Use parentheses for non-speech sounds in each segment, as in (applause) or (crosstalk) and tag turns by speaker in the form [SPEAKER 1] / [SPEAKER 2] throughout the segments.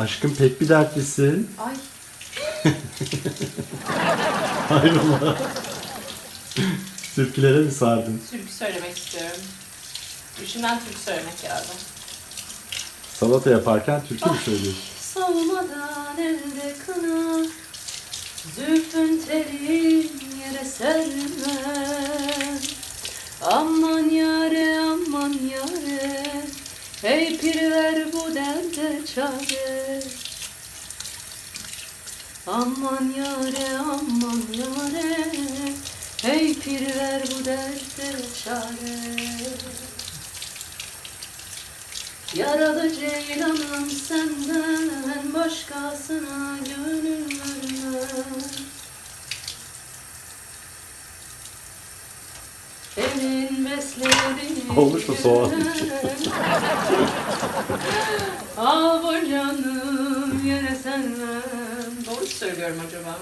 [SPEAKER 1] Aşkım pek bir dertlisin.
[SPEAKER 2] Ay (laughs)
[SPEAKER 1] Hayrola. Türkülere mi sardın?
[SPEAKER 2] türkü söylemek istiyorum. İçimden türkü söylemek geldi.
[SPEAKER 1] Salata yaparken türkü mü söylüyorsun?
[SPEAKER 2] Solmadan elde kına Zülfün telin yere serme Aman yare aman yare Hey pir ver bu derde çare. Aman yare aman yare. Hey pir ver bu derde çare. Yaralı ceylanım senden başkasına gönül verme. Besleri
[SPEAKER 1] Olmuş mu soğan? (laughs)
[SPEAKER 2] Al bu canım yere senmem. Doğru söylüyorum acaba?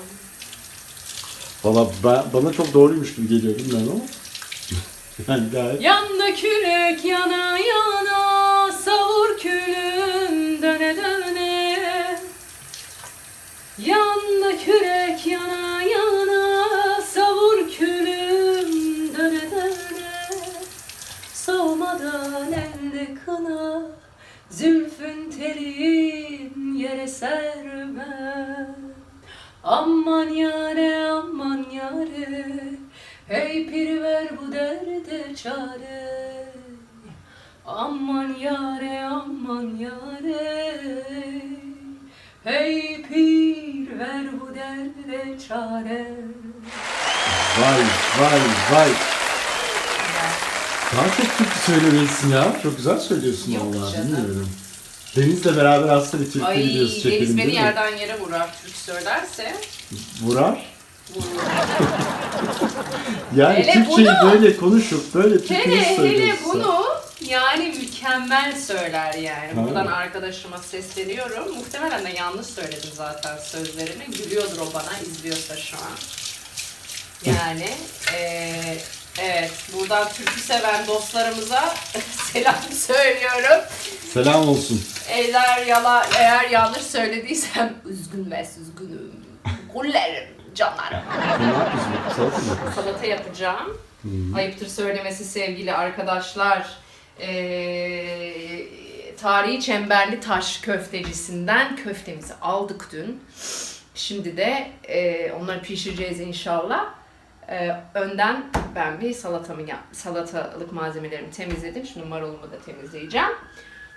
[SPEAKER 1] Valla ben, bana çok doğruymuş gibi geliyor bilmiyorum ama. Yani gayet.
[SPEAKER 2] Yanda kürek yana yana savur külüm döne döne Yanda kürek yana yana Elde kına zülfün telin yere serme Aman yare aman yare Hey pir ver bu derde çare. Aman yare aman yare Hey pir ver bu derde çare.
[SPEAKER 1] Vay vay vay. Daha çok türkü söylemelisin ya. Çok güzel söylüyorsun
[SPEAKER 2] Yok
[SPEAKER 1] vallahi.
[SPEAKER 2] canım.
[SPEAKER 1] Bilmiyorum. Deniz'le beraber aslında bir türkü
[SPEAKER 2] Ay
[SPEAKER 1] videosu çekelim
[SPEAKER 2] Deniz beni
[SPEAKER 1] değil mi?
[SPEAKER 2] yerden yere vurar Türk söylerse
[SPEAKER 1] Vurar.
[SPEAKER 2] vurur. (laughs)
[SPEAKER 1] Yani
[SPEAKER 2] Hele
[SPEAKER 1] Türkçeyi
[SPEAKER 2] bunu-
[SPEAKER 1] böyle konuşup böyle türkü
[SPEAKER 2] Hele hele
[SPEAKER 1] söylüyorsa.
[SPEAKER 2] bunu yani mükemmel söyler yani.
[SPEAKER 1] Ha.
[SPEAKER 2] Buradan arkadaşıma sesleniyorum. Muhtemelen de yanlış söyledim zaten sözlerimi. Gülüyordur o bana izliyorsa şu an. Yani eee, evet buradan türkü seven dostlarımıza (laughs) selam söylüyorum.
[SPEAKER 1] Selam olsun.
[SPEAKER 2] Eğer, yala, eğer yanlış söylediysem üzgün ve üzgünüm. Kullerim, canlarım.
[SPEAKER 1] Ne yapıyorsun? Salata mı yapıyorsun?
[SPEAKER 2] salata yapacağım. Ayıptır söylemesi sevgili arkadaşlar. Ee, tarihi çemberli taş köftecisinden köftemizi aldık dün. Şimdi de e, onları pişireceğiz inşallah. Ee, önden ben bir salatamı salatalık malzemelerimi temizledim. Şimdi marulumu da temizleyeceğim.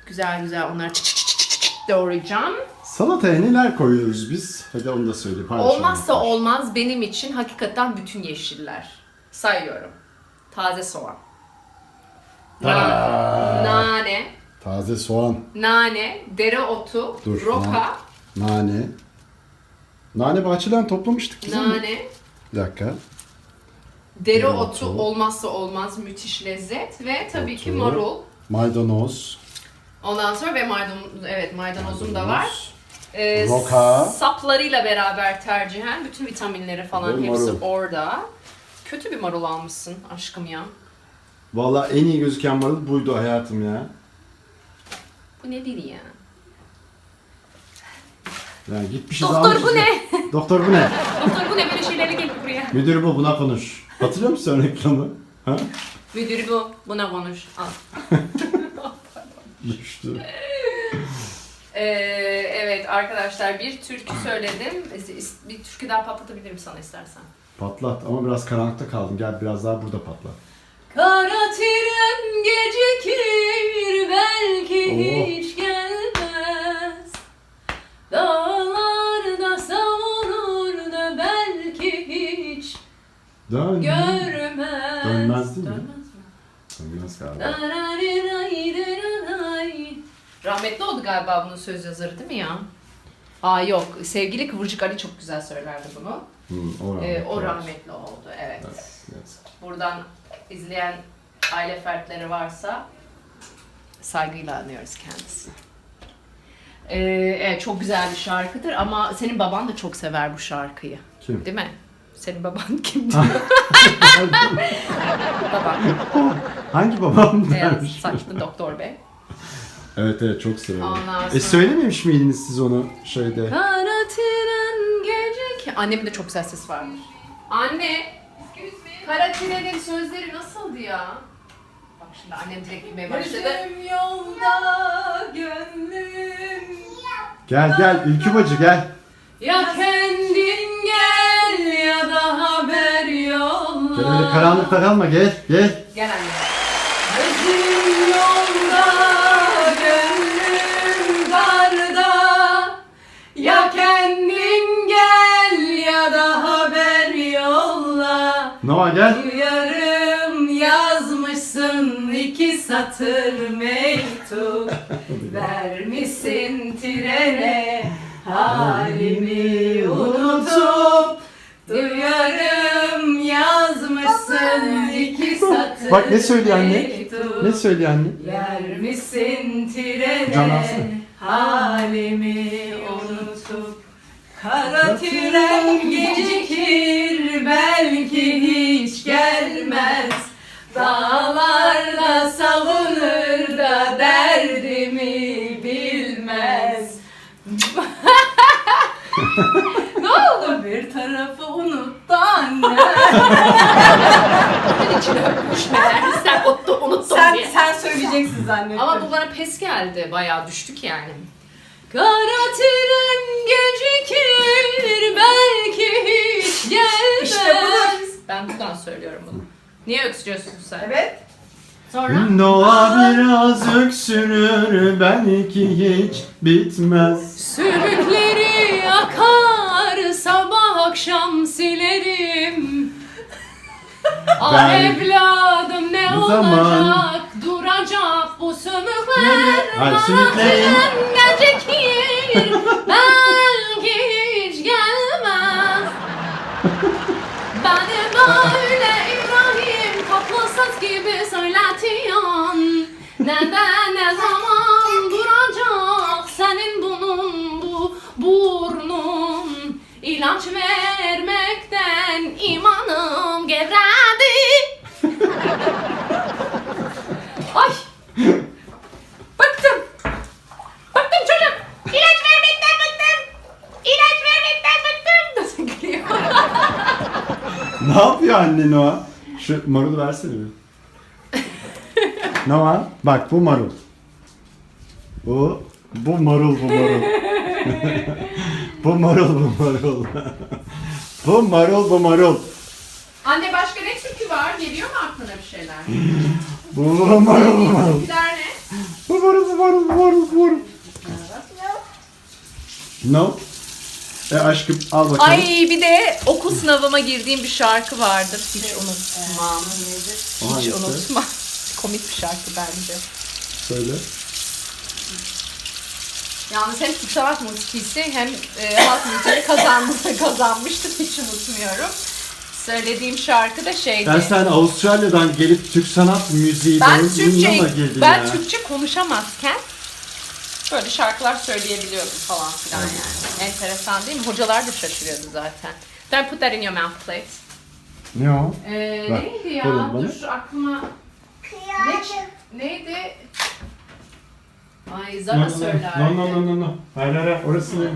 [SPEAKER 2] Güzel güzel onları çıt çıt çıt çıt çıt doğrayacağım.
[SPEAKER 1] Salataya neler koyuyoruz biz? Hadi onu da söyle. paylaşalım.
[SPEAKER 2] Olmazsa olmaz benim için hakikaten bütün yeşiller. Sayıyorum. Taze soğan.
[SPEAKER 1] Aa.
[SPEAKER 2] Nane,
[SPEAKER 1] Taze soğan,
[SPEAKER 2] nane, dereotu,
[SPEAKER 1] Dur,
[SPEAKER 2] roka,
[SPEAKER 1] nane. Nane bahçeden toplamıştık
[SPEAKER 2] nane,
[SPEAKER 1] Bir dakika.
[SPEAKER 2] Dereotu
[SPEAKER 1] Dereotu.
[SPEAKER 2] olmazsa olmaz müthiş lezzet ve tabii ki
[SPEAKER 1] Otu.
[SPEAKER 2] marul.
[SPEAKER 1] Maydanoz.
[SPEAKER 2] Ondan sonra ve maydanoz, evet maydanozum da var.
[SPEAKER 1] maydanoz.
[SPEAKER 2] Ee,
[SPEAKER 1] Roka.
[SPEAKER 2] Saplarıyla beraber tercihen bütün vitaminleri falan
[SPEAKER 1] Ve
[SPEAKER 2] hepsi
[SPEAKER 1] marul.
[SPEAKER 2] orada. Kötü bir marul almışsın aşkım ya.
[SPEAKER 1] Vallahi en iyi gözüken marul buydu hayatım ya.
[SPEAKER 2] Bu nedir ya?
[SPEAKER 1] Yani gitmişiz
[SPEAKER 2] Doktor bu
[SPEAKER 1] ya.
[SPEAKER 2] ne?
[SPEAKER 1] Doktor bu ne?
[SPEAKER 2] Doktor bu ne böyle şeyleri gelip buraya.
[SPEAKER 1] Müdür bu buna konuş. Hatırlıyor musun reklamı? Ha?
[SPEAKER 2] Müdür bu. Buna konuş. Al.
[SPEAKER 1] Düştü.
[SPEAKER 2] Ee, evet arkadaşlar bir türkü söyledim. Bir türkü daha patlatabilirim sana istersen.
[SPEAKER 1] Patlat ama biraz karanlıkta kaldım. Gel biraz daha burada patlat.
[SPEAKER 2] Kara tren gecikir Dararirayriraray. Rahmetli oldu galiba bunun söz yazarı değil mi ya? Aa yok. Sevgili Kıvırcık Ali çok güzel söylerdi bunu.
[SPEAKER 1] Hı, o rahmetli.
[SPEAKER 2] Ee, o rahmetli oldu. Evet.
[SPEAKER 1] Evet, evet.
[SPEAKER 2] Buradan izleyen aile fertleri varsa saygıyla anıyoruz kendisini. Ee, evet çok güzel bir şarkıdır ama senin baban da çok sever bu şarkıyı.
[SPEAKER 1] Kim?
[SPEAKER 2] Değil mi? Senin baban (laughs) kimdi? baban. (laughs)
[SPEAKER 1] Hangi babam
[SPEAKER 2] Beyaz
[SPEAKER 1] dermiş?
[SPEAKER 2] saçlı doktor bey.
[SPEAKER 1] Evet evet çok severim.
[SPEAKER 2] Ondan
[SPEAKER 1] E
[SPEAKER 2] sonra-
[SPEAKER 1] söylememiş miydiniz siz onu şeyde?
[SPEAKER 2] Kara tren gece... Annemin de çok güzel sesi vardır. Anne! Kara trenin sözleri nasıldı ya? Bak şimdi annem direkt gülmeye başladı.
[SPEAKER 3] Gözüm yolda gönlüm
[SPEAKER 1] Gel gel Ülkü bacı gel.
[SPEAKER 3] Ya kendin gel ya da haber yolla
[SPEAKER 1] Gel öyle karanlıkta kalma gel gel.
[SPEAKER 2] Gel anne.
[SPEAKER 3] Gözüm yolda gönlüm darda Ya kendin gel ya da haber yolla
[SPEAKER 1] Noah gel.
[SPEAKER 3] Duyarım yazmışsın iki satır mektup (laughs) Vermişsin trene halimi Duyarım yazmışsın iki satır
[SPEAKER 1] Bak ne söylüyor anne?
[SPEAKER 3] mektup.
[SPEAKER 1] Ne söylüyor anne?
[SPEAKER 3] Vermişsin trene
[SPEAKER 1] Can alsana.
[SPEAKER 3] halimi unutup Kara tren gecikir belki hiç gelmez Dağlarda savunur da derdimi bilmez (laughs) Ne oldu bir tarafı anne
[SPEAKER 2] Düşmeler sen ottu unuttun
[SPEAKER 3] Sen,
[SPEAKER 2] diye.
[SPEAKER 3] sen söyleyeceksin zannettim
[SPEAKER 2] Ama bu bana pes geldi. Bayağı düştük yani.
[SPEAKER 3] Kara tren gecikir belki hiç gelmez.
[SPEAKER 2] İşte budur. Ben buradan söylüyorum bunu. Niye öksürüyorsun sen?
[SPEAKER 3] Evet.
[SPEAKER 2] Sonra?
[SPEAKER 1] Noah biraz öksürür belki hiç bitmez.
[SPEAKER 3] Sümükleri akşam silerim. (laughs) Ah
[SPEAKER 1] Ben-
[SPEAKER 3] evladım ne olacak
[SPEAKER 1] zaman-
[SPEAKER 3] duracak bu sümükler
[SPEAKER 1] Hayır, sümüklerin-
[SPEAKER 3] Ne
[SPEAKER 1] yapıyor anne Noah? Şu marulu versene bir. (laughs) Noah bak bu marul. Bu bu marul bu marul. (laughs) bu marul bu marul. bu marul bu marul.
[SPEAKER 2] Anne başka ne türkü var? Geliyor mu aklına bir şeyler? (laughs)
[SPEAKER 1] Bu marul bu marul.
[SPEAKER 2] Türküler ne?
[SPEAKER 1] Bu marul bu marul bu marul bu marul. No. E aşkım al bakalım.
[SPEAKER 2] Ay bir de okul sınavıma girdiğim bir şarkı vardır. Hiç unutmam.
[SPEAKER 1] O
[SPEAKER 2] Hiç
[SPEAKER 1] hangisi?
[SPEAKER 2] unutmam. (laughs) Komik bir şarkı bence.
[SPEAKER 1] Söyle.
[SPEAKER 2] Yalnız hem Türk sanat musikisi hem e, halk müziği kazandı, (laughs) kazanmıştım hiç unutmuyorum. Söylediğim şarkı da şeydi.
[SPEAKER 1] Ben sen Avustralya'dan gelip Türk sanat müziği
[SPEAKER 2] ben Türkçe
[SPEAKER 1] mı girdin
[SPEAKER 2] ben
[SPEAKER 1] ya?
[SPEAKER 2] Türkçe konuşamazken böyle şarkılar söyleyebiliyordum falan filan yani. Enteresan değil mi? Hocalar da şaşırıyordu zaten. Don't put that in your mouth please.
[SPEAKER 1] Ne o?
[SPEAKER 2] Ee,
[SPEAKER 1] Bak,
[SPEAKER 2] neydi ya?
[SPEAKER 1] verin bana.
[SPEAKER 2] Dur aklıma. Ne, neydi? Ay Zara söylerdi.
[SPEAKER 1] No no no no no. Hayır hayır hayır, orası ne?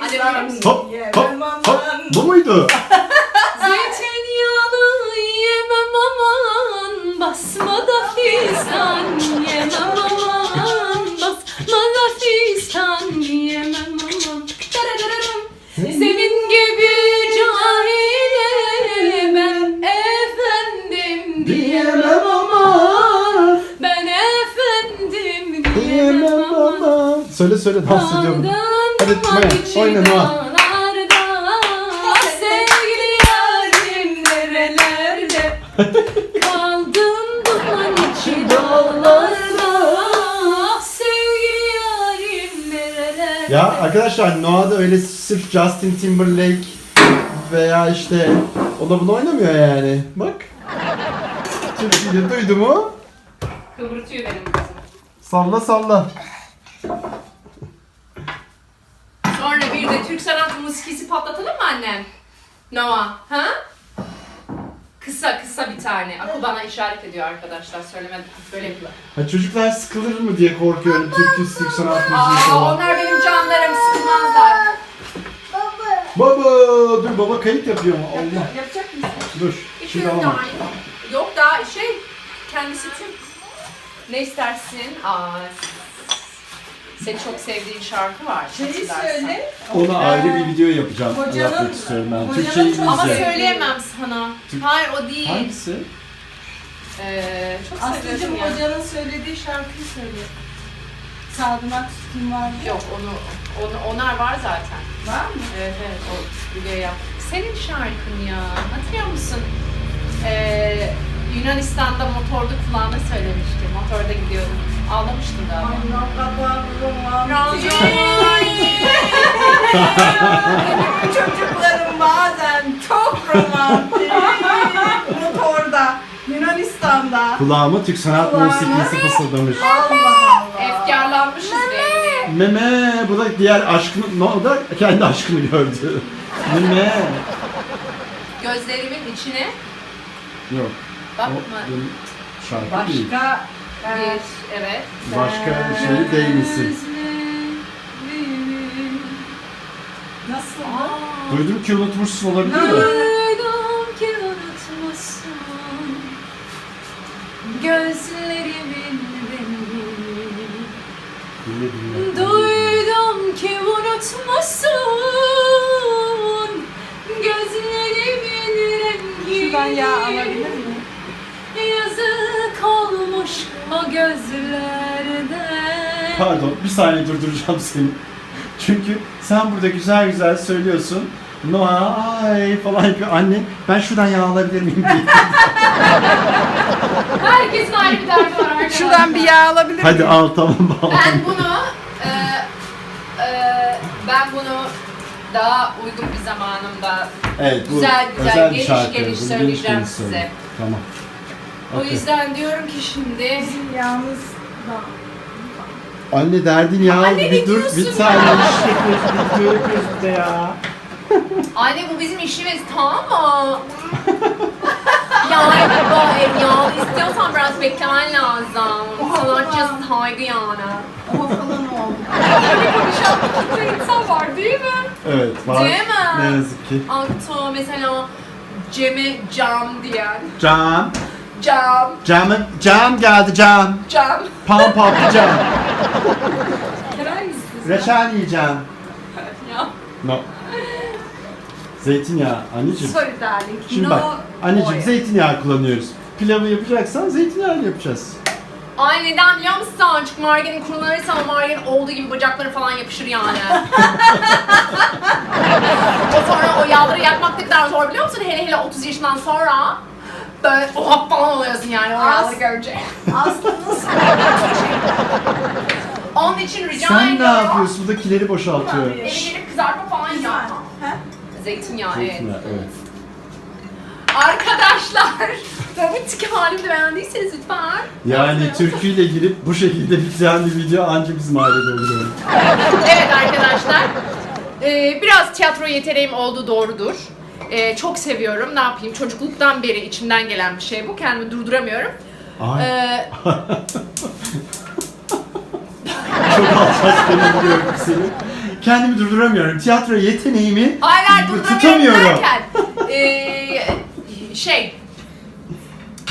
[SPEAKER 2] Hadi bakalım.
[SPEAKER 1] Hop hop hop. Bu muydu? (laughs)
[SPEAKER 3] Zeytinyağlı
[SPEAKER 1] Söyle dans ediyorum. Hadi Maya, oyna Noah.
[SPEAKER 3] Sevgili yarim nerelerde (laughs) Kaldım duman içi dağlarda Sevgili yarim nerelerde
[SPEAKER 1] Ya arkadaşlar Noah da öyle sırf Justin Timberlake veya işte o da bunu oynamıyor yani. Bak. Türkiye'de duydu mu?
[SPEAKER 2] Kıvırtıyor benim kızım.
[SPEAKER 1] Salla salla.
[SPEAKER 2] Sonra bir de Türk sanat musikisi patlatalım mı annem? Noah, ha? Kısa kısa bir tane. Akıl bana işaret ediyor arkadaşlar. Söylemedim. Böyle yapıyor.
[SPEAKER 1] Ha, çocuklar sıkılır mı diye korkuyorum. Türk Türk sanat müziği
[SPEAKER 2] Aa,
[SPEAKER 1] falan.
[SPEAKER 2] onlar benim canlarım sıkılmazlar.
[SPEAKER 1] Baba dur baba kayıt yapıyor mu? Allah.
[SPEAKER 2] Yapacak mısın?
[SPEAKER 1] Dur. Şimdi alamam.
[SPEAKER 2] Yok daha şey kendisi tüm. Ne istersin? Aa, senin çok sevdiğin şarkı var.
[SPEAKER 3] Şeyi
[SPEAKER 2] hatırlarsan.
[SPEAKER 3] söyle.
[SPEAKER 1] Ona ayrı bir video yapacağım.
[SPEAKER 3] Hocanın-
[SPEAKER 1] yapmak istiyorum ben.
[SPEAKER 3] hocanın çok
[SPEAKER 2] Ama söyleyemem sana.
[SPEAKER 1] Türk-
[SPEAKER 2] Hayır o değil.
[SPEAKER 1] Hangisi?
[SPEAKER 2] Ee, çok
[SPEAKER 3] Aslıcığım
[SPEAKER 2] seviyorum ya.
[SPEAKER 3] hocanın söylediği şarkıyı söyle. Salgın Aksu'nun var mı?
[SPEAKER 2] Yok onu, onu onlar var zaten.
[SPEAKER 3] Var mı?
[SPEAKER 2] Evet evet o video yap. Senin şarkın ya. Hatırlıyor musun? Ee, Yunanistan'da motorda kulağına söylemişti. Motorda gidiyordum. Ağlamıştım galiba.
[SPEAKER 3] Çocuklarım bazen çok romantik. Motorda, Yunanistan'da.
[SPEAKER 1] Kulağıma Türk sanat
[SPEAKER 3] Kulağıma-
[SPEAKER 1] musikisi fısıldamış.
[SPEAKER 3] Allah Allah.
[SPEAKER 2] Efkarlanmışız belli.
[SPEAKER 1] Meme bu da diğer aşkını, ne o da kendi aşkını gördü. Meme.
[SPEAKER 2] Gözlerimin içine
[SPEAKER 1] Yok.
[SPEAKER 2] Bakma.
[SPEAKER 1] benim şarkı değil.
[SPEAKER 3] Başka
[SPEAKER 2] Bir, evet.
[SPEAKER 1] Başka bir şey değilsin.
[SPEAKER 3] nasıl?
[SPEAKER 1] Duydum ki unutmuşsun olabilir mi?
[SPEAKER 2] Duydum ki unutmuşsun Gözlerimin
[SPEAKER 1] Dinle dinle.
[SPEAKER 2] Duydum ki unutmuşsun Gözlerimin rengi
[SPEAKER 3] Şuradan yağ alabilir miyim?
[SPEAKER 2] Olmuş o gözlerde
[SPEAKER 1] Pardon bir saniye durduracağım seni. Çünkü sen burada güzel güzel söylüyorsun. Noay falan yapıyor. Anne ben şuradan yağ alabilir miyim diye.
[SPEAKER 2] Herkesin ayrı bir derdi var arkadaşlar
[SPEAKER 3] Şuradan bir yağ alabilir miyim?
[SPEAKER 1] Hadi al tamam bağla.
[SPEAKER 2] Ben bunu e, e, ben bunu daha uygun bir zamanımda
[SPEAKER 1] Evet bu
[SPEAKER 2] Güzel, güzel,
[SPEAKER 1] özel bir
[SPEAKER 2] geniş
[SPEAKER 1] şarkı.
[SPEAKER 2] geniş söyleyeceğim
[SPEAKER 1] geniş
[SPEAKER 2] size.
[SPEAKER 1] Tamam.
[SPEAKER 2] O yüzden diyorum ki şimdi
[SPEAKER 3] Bizim yağımız da.
[SPEAKER 1] Anne derdin ya.
[SPEAKER 2] Anne ne
[SPEAKER 1] bir dur
[SPEAKER 2] diyorsun
[SPEAKER 1] bir
[SPEAKER 2] ya?
[SPEAKER 1] saniye bir de ya.
[SPEAKER 2] anne bu bizim işimiz tamam mı? yani bu ya istiyorsan biraz beklemen lazım. Sanatçıya saygı yani.
[SPEAKER 3] Ama falan oldu.
[SPEAKER 2] Konuşan bir insan var değil mi?
[SPEAKER 1] Evet var.
[SPEAKER 2] Değil mi?
[SPEAKER 1] Ne yazık ki.
[SPEAKER 2] Akto mesela Cem'e cam diyen.
[SPEAKER 1] Cam.
[SPEAKER 2] Cam,
[SPEAKER 1] cam geldi cam.
[SPEAKER 2] cam.
[SPEAKER 1] Pam patlıcan.
[SPEAKER 2] Kerer misin?
[SPEAKER 1] Reçel yiyeceğim.
[SPEAKER 2] Ya.
[SPEAKER 1] No. Zeytinyağı anneciğim.
[SPEAKER 2] Sorry darling.
[SPEAKER 1] Şimdi
[SPEAKER 2] no
[SPEAKER 1] bak anneciğim
[SPEAKER 2] oil.
[SPEAKER 1] zeytinyağı kullanıyoruz. Pilavı yapacaksan zeytinyağıyla yapacağız.
[SPEAKER 2] Ay neden biliyor musun? Çünkü margarin kullanırsan o margarin olduğu gibi bacakları falan yapışır yani. (laughs) o sonra o yağları yakmak ne kadar zor biliyor musun? Hele hele 30 yaşından sonra böyle oha falan oluyorsun yani o yağları
[SPEAKER 3] Az.
[SPEAKER 2] görünce.
[SPEAKER 3] Aslı (laughs) nasıl?
[SPEAKER 2] Onun için rica
[SPEAKER 1] Sen ne
[SPEAKER 2] ediyorum.
[SPEAKER 1] yapıyorsun? Bu da kileri boşaltıyor.
[SPEAKER 2] Eve gelip kızartma falan yapma.
[SPEAKER 3] Ha?
[SPEAKER 2] Zeytinyağı evet.
[SPEAKER 1] Zeytinyağı evet.
[SPEAKER 2] Arkadaşlar, (laughs) robotik halimi de beğendiyseniz lütfen.
[SPEAKER 1] Yani türküyle girip bu şekilde bitiren bir video anca bizim ailede oluyor.
[SPEAKER 2] Evet arkadaşlar. Ee, biraz tiyatro yeteneğim olduğu doğrudur. Ee, çok seviyorum. Ne yapayım? Çocukluktan beri içimden gelen bir şey bu. Kendimi durduramıyorum.
[SPEAKER 1] Ay
[SPEAKER 2] Ee, (laughs)
[SPEAKER 1] çok alçak biliyorum seni. Kendimi durduramıyorum. Tiyatro yeteneğimi
[SPEAKER 2] hayır durduramıyorum
[SPEAKER 1] tutamıyorum.
[SPEAKER 2] derken. ee, şey.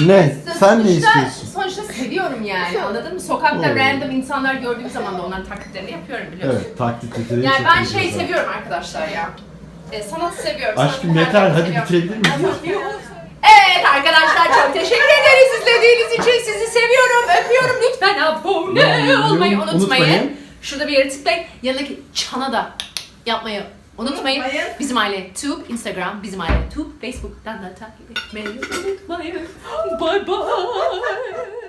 [SPEAKER 1] Ne? Sen ne
[SPEAKER 2] sonuçta-
[SPEAKER 1] istiyorsun?
[SPEAKER 2] Sonuçta seviyorum yani anladın mı? Sokakta
[SPEAKER 1] Oo.
[SPEAKER 2] random insanlar gördüğüm zaman da onların taklitlerini yapıyorum biliyorsun.
[SPEAKER 1] Evet, taklit yeteneği
[SPEAKER 2] Yani
[SPEAKER 1] çok
[SPEAKER 2] ben
[SPEAKER 1] iyi
[SPEAKER 2] şey
[SPEAKER 1] zaten.
[SPEAKER 2] seviyorum arkadaşlar ya. Ee, sanat seviyorum.
[SPEAKER 1] Aşkım
[SPEAKER 2] sanatı
[SPEAKER 1] yeter, hadi
[SPEAKER 2] seviyorum.
[SPEAKER 1] bitirebilir miyiz?
[SPEAKER 2] Evet arkadaşlar çok teşekkür ederiz izlediğiniz için. Sizi seviyorum, öpüyorum. Lütfen abone olmayı unutmayın.
[SPEAKER 1] Unutmayın.
[SPEAKER 2] Şurada bir yere tıklayın. Yanındaki çana da yapmayı unutmayın.
[SPEAKER 3] Unutmayın.
[SPEAKER 2] Bizim aile Tube, Instagram, bizim aile Tube, Facebook'tan da takip etmeyi unutmayın. Bye bye.